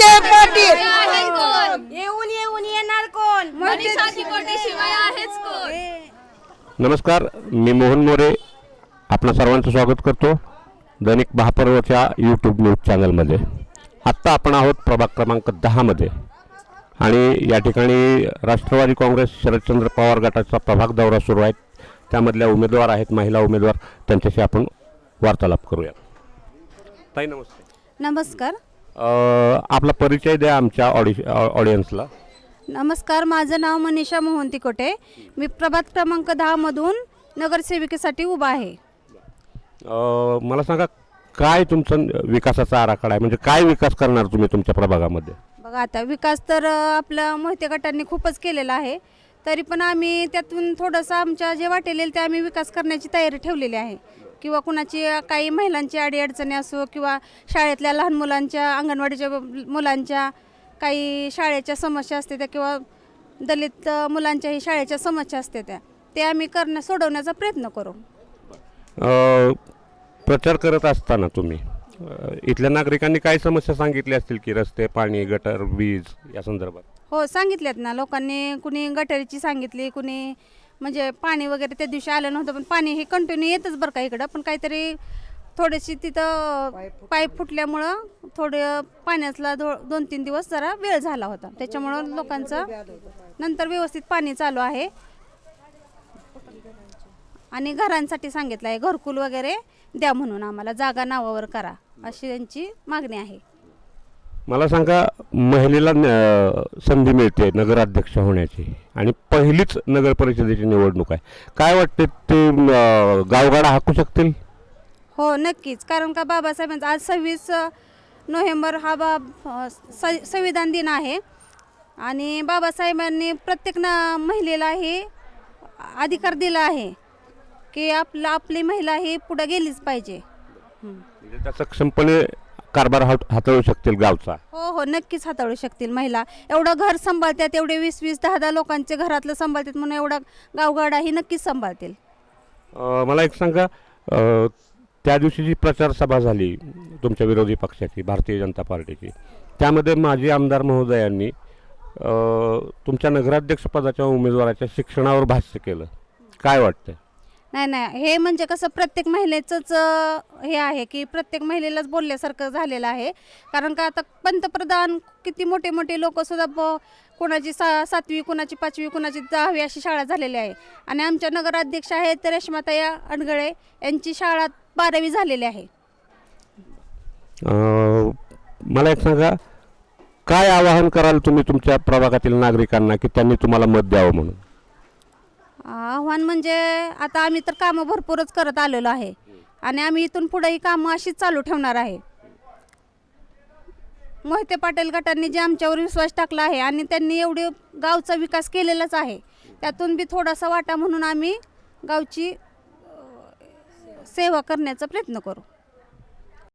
पाटील. येऊन येऊन येणार कोण? नमस्कार मी मोहन मोरे. आपलं सर्वांचं स्वागत करतो दैनिक महापर्वच्या यूट्यूब न्यूज चॅनलमध्ये आत्ता आपण आहोत प्रभाग क्रमांक दहामध्ये. आणि या ठिकाणी राष्ट्रवादी काँग्रेस शरदचंद्र पवार गटाचा प्रभाग दौरा सुरू आहे. त्यामधल्या उमेदवार आहेत महिला उमेदवार. त्यांच्याशी आपण वार्तालाप करूया. ताई नमस्कार नमस्कार. आपला परिचय द्या आमच्या ऑडि ऑडियन्सला. नमस्कार माझं नाव मनीषा मोहन तिकोटे मी प्रभात क्रमांक दहामधून नगरसेविकेसाठी उभा आहे. मला सांगा काय तुमचं विकासाचा आराखडा आहे? म्हणजे काय विकास करणार तुम्ही तुमच्या प्रभागामध्ये? बघा आता विकास तर आपल्या मोहिते गटांनी खूपच केलेला आहे. तरी पण आम्ही त्यातून थोडंसं आमच्या जे वाटेल ते आम्ही विकास करण्याची तयारी ठेवलेली आहे. किंवा कुणाची काही महिलांची अडीअडचणी असो किंवा शाळेतल्या लहान मुलांच्या अंगणवाडीच्या मुलांच्या काही शाळेच्या समस्या असते त्या किंवा दलित मुलांच्याही शाळेच्या समस्या असते त्या ते आम्ही करण्या सोडवण्याचा प्रयत्न करू. प्रचार करत असताना तुम्ही इथल्या नागरिकांनी काय समस्या सांगितल्या असतील की रस्ते पाणी गटर वीज या संदर्भात? हो सांगितल्यात ना. लोकांनी कुणी गटारीची सांगितली कुणी म्हणजे पाणी वगैरे त्या दिवशी आलं नव्हतं पण पाणी हे कंटिन्यू येतच बरं का इकडं. पण काहीतरी थोडीशी तिथं पाईप फुटल्यामुळं थोडं पाण्यातला दो दोन तीन दिवस जरा वेळ झाला होता. त्याच्यामुळं लोकांचं नंतर व्यवस्थित पाणी चालू आहे. आणि घरांसाठी सांगितलं आहे घरकुल वगैरे द्या म्हणून आम्हाला. जागा नावावर करा. अशी त्यांची मागणी आहे. मला सांगा महिलेला संधी मिळते नगराध्यक्ष होण्याची आणि पहिलीच नगर परिषदेची निवडणूक आहे. काय वाटते ते गावगाडा हाकू शकतील? हो नक्कीच. कारण का बाबासाहेबांचा आज सव्वीस नोव्हेंबर हा बा संविधान दिन आहे. आणि बाबासाहेबांनी प्रत्येक ना महिलेला हे अधिकार दिला आहे की आपलं आपली महिला ही पुढे गेलीच पाहिजे. म्हणजे त्या सक्षमपणे कारभार हात हाताळू शकतील गावचा. हो हो नक्कीच हाताळू शकतील महिला. एवढं घर सांभाळतात एवढे वीस वीस दहा दहा लोकांचे घरातलं सांभाळतात म्हणून एवढा गावगाडा ही नक्कीच सांभाळतील. अ, मला एक सांगा अ, त्या दिवशी जी प्रचार सभा झाली तुमच्या विरोधी पक्षाची भारतीय जनता पार्टीची त्यामध्ये माजी आमदार महोदयांनी अ, तुमच्या नगराध्यक्षपदाच्या उमेदवाराच्या शिक्षणावर भाष्य केलं. काय वाटतं नाही नाही. हे म्हणजे कसं प्रत्येक महिलेचंच हे आहे की प्रत्येक महिलेलाच बोलल्यासारखं झालेलं आहे. कारण का आता पंतप्रधान किती मोठे मोठे लोकसुद्धा ब कोणाची सा सातवी कुणाची पाचवी कुणाची दहावी अशी शाळा झालेली आहे. आणि आमच्या नगराध्यक्ष आहेत रेश्माताया अणगळे यांची शाळा बारावी झालेली आहे. मला एक सांगा काय आवाहन कराल तुम्ही तुमच्या प्रभागातील नागरिकांना की त्यांनी तुम्हाला मत द्यावं म्हणून? आव्हान म्हणजे आता आम्ही तर कामं भरपूरच करत आलेलो आहे. आणि आम्ही इथून पुढेही कामं अशीच चालू ठेवणार आहे. मोहिते पाटील गटांनी जे आमच्यावर विश्वास टाकला आहे आणि त्यांनी एवढे गावचा विकास केलेलाच आहे त्यातून बी थोडासा वाटा म्हणून आम्ही गावची सेवा करण्याचा प्रयत्न करू.